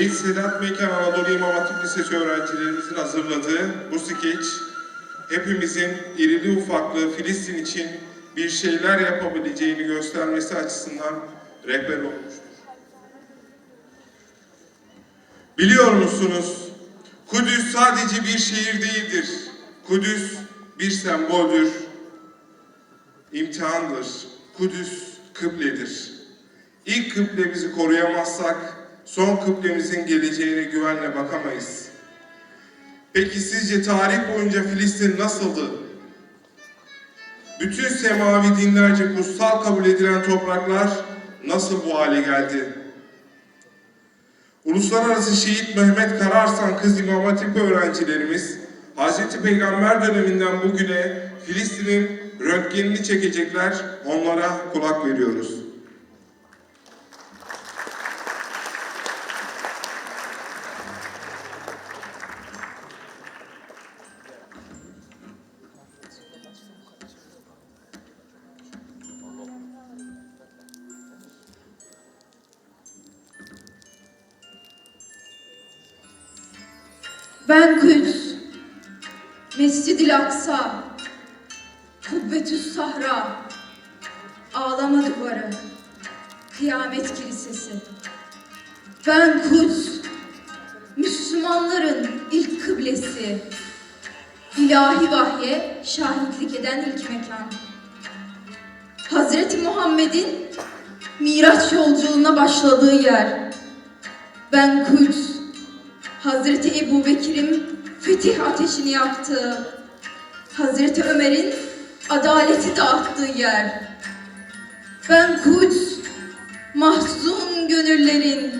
Şehit Sedat Mekan Anadolu İmam Hatip Lisesi öğrencilerimizin hazırladığı bu skeç hepimizin irili ufaklı Filistin için bir şeyler yapabileceğini göstermesi açısından rehber olmuştur. Biliyor musunuz? Kudüs sadece bir şehir değildir. Kudüs bir semboldür, imtihandır. Kudüs kıbledir. İlk kıblemizi koruyamazsak son kıblemizin geleceğine güvenle bakamayız. Peki sizce tarih boyunca Filistin nasıldı? Bütün semavi dinlerce kutsal kabul edilen topraklar nasıl bu hale geldi? Uluslararası Şehit Mehmet Kararsan Kız İmam Hatip öğrencilerimiz Hz. Peygamber döneminden bugüne Filistin'in röntgenini çekecekler, onlara kulak veriyoruz. Ben Kudüs, Mescid-i Aksa, Kubbetüs Sahra, Ağlama Duvarı, Kıyamet Kilisesi. Ben Kudüs, Müslümanların ilk kıblesi, ilahi vahye şahitlik eden ilk mekan. Hazreti Muhammed'in Miraç yolculuğuna başladığı yer. Ben Kudüs, Hazreti Ebu Bekir'in fetih ateşini yaktığı, Hazreti Ömer'in adaleti dağıttığı yer. Ben Kudüs, mahzun gönüllerin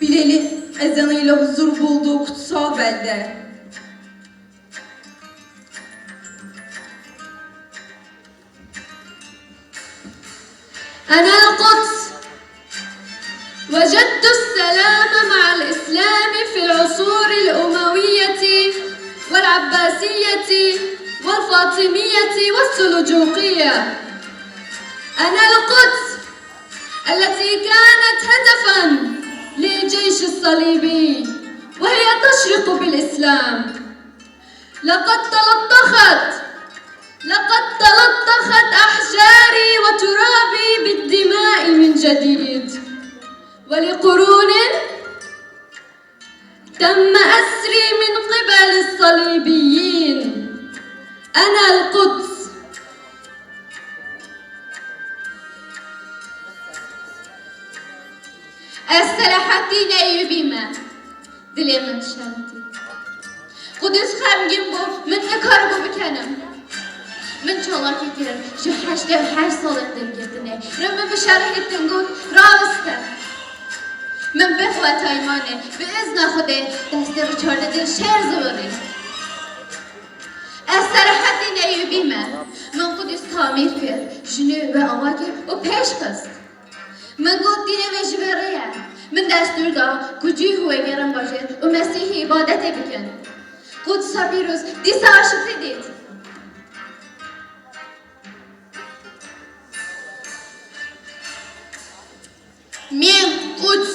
Bilal'in ezanıyla huzur bulduğu kutsal belde. أنا القدس وجدت السلام مع الإسلام في العصور الأموية والعباسية والفاطمية والسلجوقية. أنا القدس التي كانت هدفا للجيش الصليبي وهي تشرق بالإسلام. لقد تلطخت لقد تلطخت أحجاري وترابي بالدماء من جديد. ولقرون تم أسري من قبل الصليبيين أنا القدس Selahattin Eyyubi'me dilemin şanti. Kudüs xemgin bu, min ne kar bu bikenim. Min çolak etirim, şu haşdev her salın dilgirtine. Römü bişarh ettim gud, raviste. Min befla taymane, bi izna xude, deste biçarde dil şer zıvırı. Selahattin Eyyubi'me, min Kudüs tamir kir, jünü ve avakir, o peş kıst. من گفت دین و جبریه من دستور دا کجی هوی گرم باشه و مسیحی عبادت بکن قدس پیروز دیسا عاشق دید Men Quds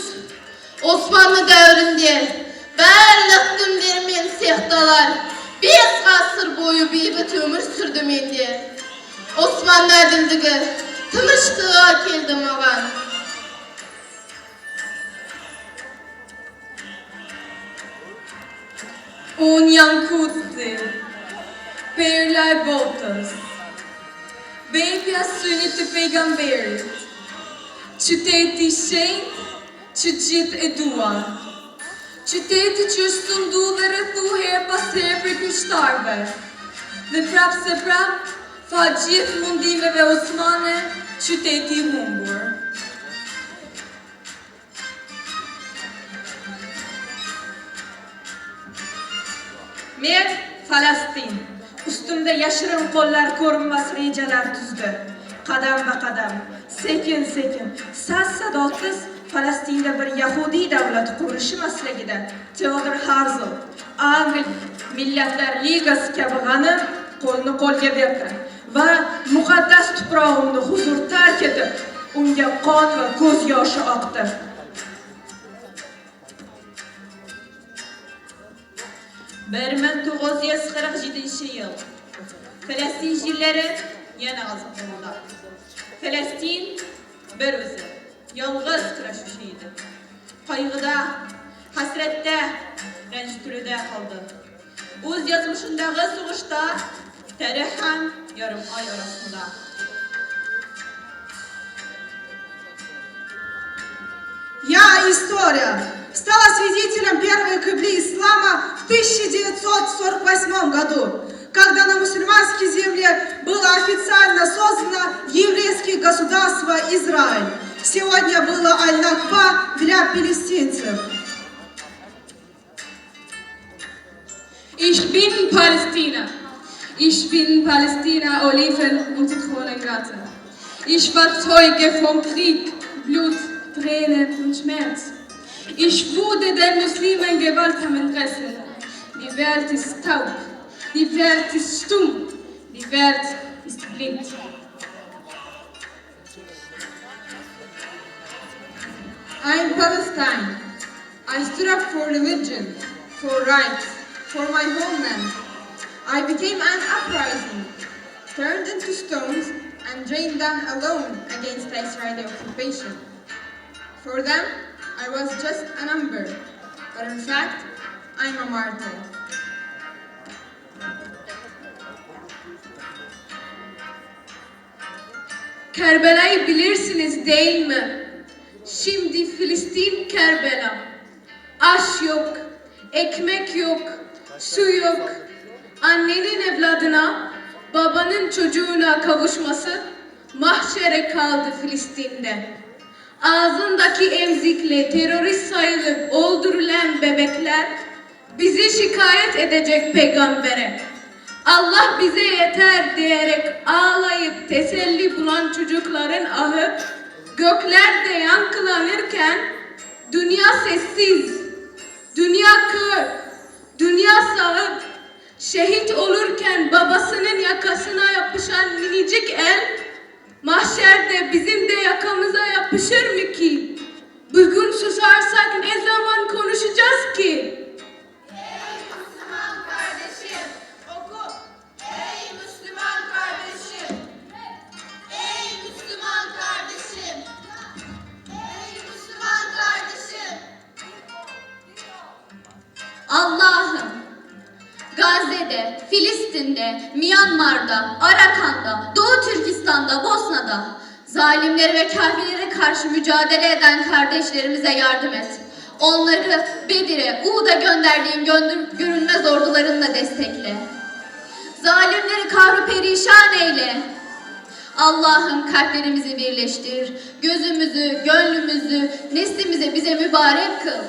Osmanlı devrinde Berliqdim men sehtalar Beş asır boyu bir ömür sürdüm endi Osmanlı dildigi Tınıştığa keldim oğan Unjan Kudsi, Perlay Botas, Bebja syni të pejgamberit, qyteti i shenjtë që gjithë e duan, qyteti që është sundu dhe rrethu her pas për kryshtarve, dhe prapë se prapë fa gjithë mundimeve osmane, qyteti i humbur. Men Falastin. Ustimda yashirin qo'llar ko'rinmas rejalar tuzdi. Qadam va qadam, sekin sekin, sas sadosiz Falastinda bir Yahudiy davlati qurilishi maslagida Teodor harzl Angliya Millatlar Ligasi kabi g'anim qo'lni qo'lga berdi va muqaddas tuprog'imni huzur tark etib, unga qon va ko'z yoshi oqdi. 1947 yillari yana yine bo'ldi falastin bir o'zi yalğız kürəşişiydi. Kaygıda, hasrette, rençtürüde kaldı. Uz yazmışındağı soğuşta, terehen yarım ay arasında. Я, история, для палестинцев. Ich bin Palästina. Ich bin Palästina, Oliven und Zitronengratte. Ich war Zeuge vom Krieg, Blut, Tränen und Schmerz. Ich wurde den Muslimen gewaltsam entrissen. Die Welt ist taub. Die Welt ist stumm. Die Welt ist blind. I'm Palestine. I stood up for religion, for rights, for my homeland. I became an uprising, turned into stones and drained them alone against Israeli occupation. For them, I was just a number, but in fact, I'm a martyr. Kerbela'yı bilirsiniz değil mi? Şimdi Filistin Kerbela. Aş yok, ekmek yok, su yok. Annenin evladına, babanın çocuğuna kavuşması mahşere kaldı Filistin'de. Ağzındaki emzikle terörist sayılıp öldürülen bebekler bizi şikayet edecek peygambere. Allah bize yeter diyerek ağlayıp teselli bulan çocukların ahı göklerde yankılanırken dünya sessiz, dünya kör, dünya sağır, şehit olurken babasının yakasına yapışan minicik el mahşerde bizim de yakamıza yapışır mı ki? Bugün susarsak ne zaman konuşacağız ki? Filistin'de, Myanmar'da, Arakan'da, Doğu Türkistan'da, Bosna'da zalimlere ve kafirlere karşı mücadele eden kardeşlerimize yardım et. Onları Bedir'e, Uhud'a gönderdiğin görünmez ordularınla destekle. Zalimleri kahru perişan eyle. Allah'ım kalplerimizi birleştir. Gözümüzü, gönlümüzü, neslimize bize mübarek kıl.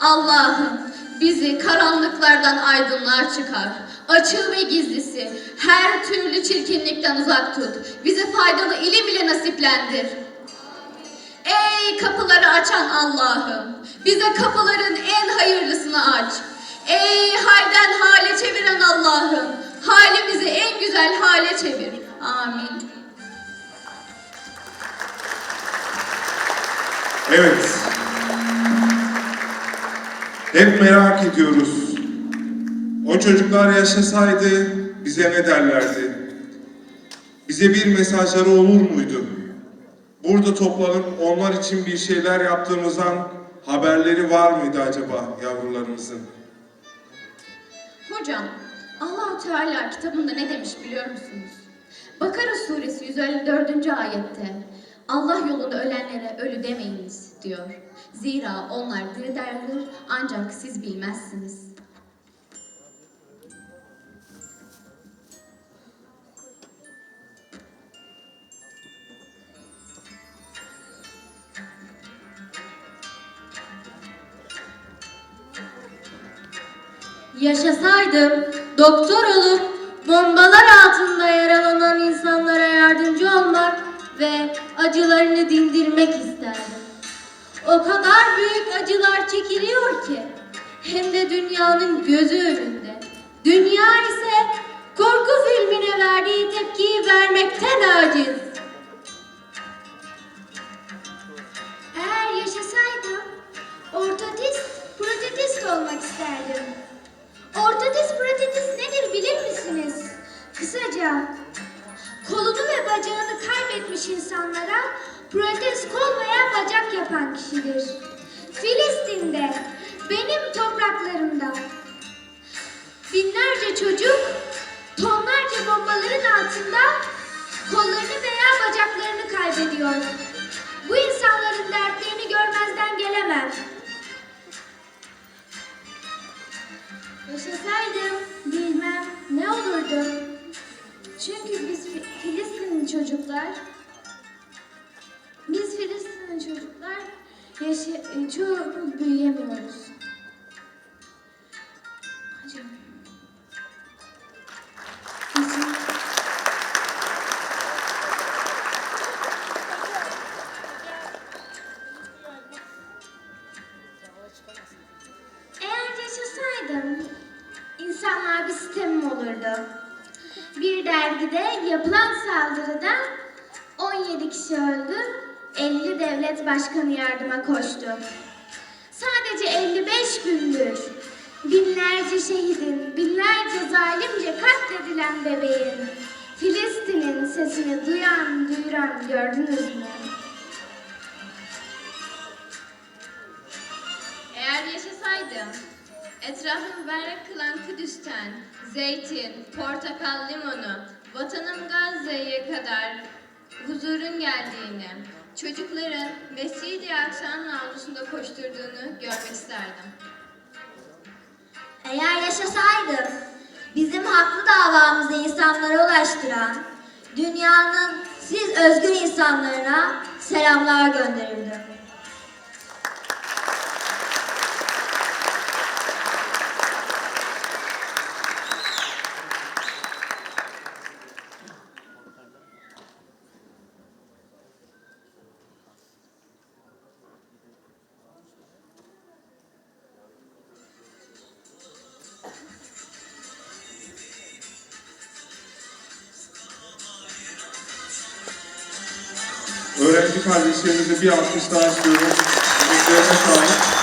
Allah'ım bizi karanlıklardan aydınlığa çıkar. Açığı ve gizlisi her türlü çirkinlikten uzak tut. Bize faydalı ilim ile nasiplendir. Ey kapıları açan Allah'ım, bize kapıların en hayırlısını aç. Ey halden hale çeviren Allah'ım, halimizi en güzel hale çevir. Amin. Evet. Hep merak ediyoruz. O çocuklar yaşasaydı bize ne derlerdi? Bize bir mesajları olur muydu? Burada toplanıp onlar için bir şeyler yaptığımızdan haberleri var mıydı acaba yavrularımızın? Hocam, Allahu Teala kitabında ne demiş biliyor musunuz? Bakara suresi 154. ayette Allah yolunda ölenlere ölü demeyiniz diyor. Zira onlar dirilerdir ancak siz bilmezsiniz. Yaşasaydım, doktor olup bombalar altında yaralanan insanlara yardımcı olmak ve acılarını dindirmek isterdim. O kadar büyük acılar çekiliyor ki, hem de dünyanın gözü önünde. Dünya ise korku filmine verdiği tepkiyi vermekten aciz. Eğer yaşasaydım, ortotist, protetist olmak isterdim. Ortatis protetis nedir bilir misiniz? Kısaca, kolunu ve bacağını kaybetmiş insanlara protez kol veya bacak yapan kişidir. Filistin'de, benim topraklarımda binlerce çocuk tonlarca bombaların altında kollarını veya bacaklarını kaybediyor. Bu insanların dertlerini görmezden gelemem. Yaşasaydım bilmem ne olurdu. Çünkü biz Fi- Filistinli çocuklar, biz Filistinli çocuklar yaşa, çoğumuz büyüyemiyoruz. Bir sistemim olurdu. Bir dergide yapılan saldırıda 17 kişi öldü, 50 devlet başkanı yardıma koştu. Sadece 55 gündür binlerce şehidin, binlerce zalimce katledilen bebeğin, Filistin'in sesini duyan, duyuran gördünüz mü? Eğer yaşasaydım, etrafı mübarek kılan Kudüs'ten zeytin, portakal, limonu, vatanım Gazze'ye kadar huzurun geldiğini, çocukların Mescid-i Aksa'nın avlusunda koşturduğunu görmek isterdim. Eğer yaşasaydım, bizim haklı davamızı insanlara ulaştıran, dünyanın siz özgür insanlarına selamlar gönderirdim. Öğrenci kardeşlerimize bir alkış daha istiyorum. Emeklerine sağlık.